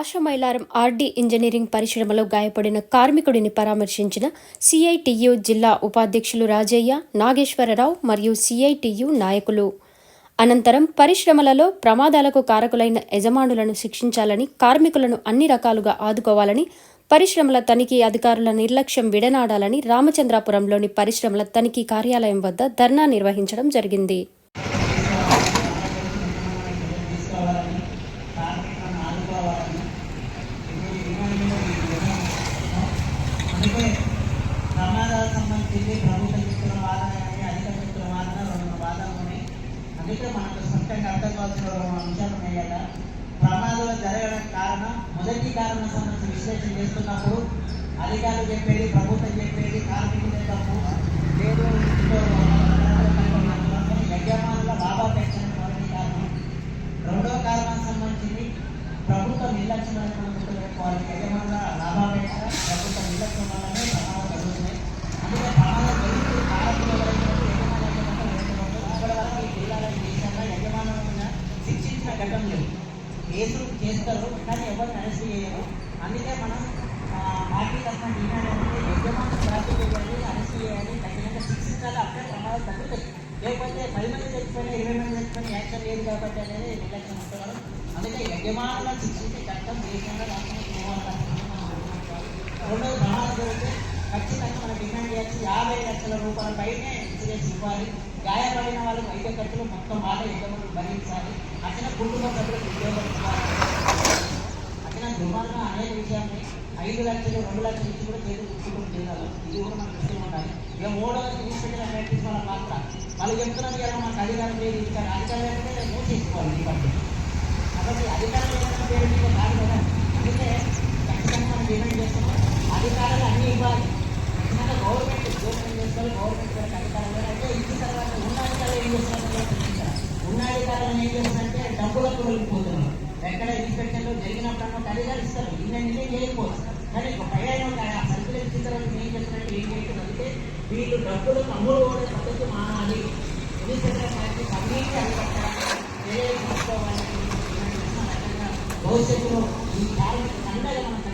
ఆశమైలారం RD engineering పరిశ్రమలో గాయపడిన కార్మికుడిని పరామర్శించిన CITU జిల్లా ఉపాధ్యక్షులు రాజయ్య నాగేశ్వరరావు మరియు సిఐటియు నాయకులు. అనంతరం పరిశ్రమలలో ప్రమాదాలకు కారకులైన యజమానులను శిక్షించాలని కార్మికులను అన్ని రకాలుగా ఆదుకోవాలని పరిశ్రమల తనిఖీ అధికారుల నిర్లక్ష్యం విడనాడాలని రామచంద్రాపురంలోని పరిశ్రమల తనిఖీ కార్యాలయం వద్ద ధర్నా నిర్వహించడం జరిగింది. తీసుకోవాలని అందుకే ప్రమాదాలకు సంబంధించి ప్రభుత్వం చెప్తున్న వాదన కానీ అధికారులు చెప్తున్న వాదన రెండు వాదనలు ఉన్నాయి అందుకే మనకు స్పష్టంగా అర్థం కావాల్సిన రెండు అంశాలు ఉన్నాయి కదా ప్రమాదాలు జరగడానికి కారణం మొదటి కారణం సంబంధించి విశ్లేషణ చేస్తున్నప్పుడు అధికారులు చెప్పేది ప్రభుత్వం చెప్పేది కార్మికులు తప్పు. లేదు ఇంట్లో యజమానుల లాభాపేక్షణ మొదటి కారణం రెండో కారణం సంబంధించింది ప్రభుత్వ నిర్లక్ష్యం యజమానుల లాభాపేక్ష ప్రభుత్వ నిర్లక్ష్యం వల్లనే ప్రమాదాలు జరుగుతున్నాయి అందుకే ప్రమాదాలు జరుగుతున్న కారణం ఇప్పటి వరకు ఈ దేశంలో శిక్షించిన లేదు కేసులు చేస్తారు కానీ ఎవరు అరెస్ట్ చేయరు అందుకే మనం పార్టీ తరఫున డిమాండ్ ఏంటంటే యజమానులు ప్రాప్తి చేయాలి అరెస్ట్ చేయాలి తగినంత శిక్షించాలి అప్పుడే ప్రమాదాలు తగ్గుతాయి లేకపోతే పది మంది చచ్చిపోయినా ఇరవై మంది చచ్చిపోయినా యాక్షన్ లేదు కాబట్టి అనేది నిర్లక్ష్యం ఉంటున్నారు అందుకే యజమానులను శిక్షించే చట్టం దేశంలో రాష్ట్రంలో రెండోది ప్రమాదం జరిగితే ఖచ్చితంగా మనం డిమాండ్ చేయాల్సి యాభై లక్షల రూపాయల పైనే ఇన్సూరెన్స్ ఇవ్వాలి. గాయపడిన వాళ్ళకి వైద్య ఖర్చులు మొత్తం వాళ్ళే యజమానులు భరించాలి. అసలు కుటుంబ సభ్యులకు ఉద్యోగం ఇవ్వాలి. అతన దుర్మార్గం అనేక విషయాన్ని ఐదు లక్షలు రెండు లక్షలు ఇచ్చి కూడా చేతి కుటుంబం చేయాలి ఇది కూడా మనం దృష్టిలో ఉండాలి ఇక మూడవది తీసుకెళ్ళిన ప్రాక్టీస్ వాళ్ళ పాత్ర వాళ్ళు చెప్తున్నారు కదా మాకు అధికారం పేరు ఇచ్చారు అధికారం లేకపోతే మూసేసుకోవాలి ఈ పట్టు కాబట్టి అధికారం లేకుండా పేరు మీద కాదు కదా అందుకే ఖచ్చితంగా మనం డిమాండ్ చేస్తున్నాం అధికారాలు అన్నీ ఇవ్వాలి ఖచ్చితంగా గవర్నమెంట్ ఉద్యోగం చేసుకోవాలి గవర్నమెంట్ కూడా అధికారం లేదు అయితే ఇచ్చిన తర్వాత ఉన్న అధికారులు ఏం చేస్తున్నారు? ఉన్న అధికారులు ఏం చేస్తున్నారంటే డబ్బులకు వెళ్ళిపోతున్నారు. ఎక్కడ ఇన్స్పెక్షన్లో జరిగినప్పుడు అధికారులు ఇస్తారు. ఇన్న నిజం చేయకపోవచ్చు. కానీ ఒక పైన సరుకులు ఇచ్చిన తర్వాత ఏం చేస్తున్నట్టు ఏం చేస్తున్నారంటే వీళ్ళు డబ్బులు అమ్ముడు కూడా పద్ధతి మానాలి. ఎన్నికల ప్రాక్టీస్ అన్నింటి అరికట్టాలి. భవిష్యత్తులో ఈ కార్మిక అండగా మనం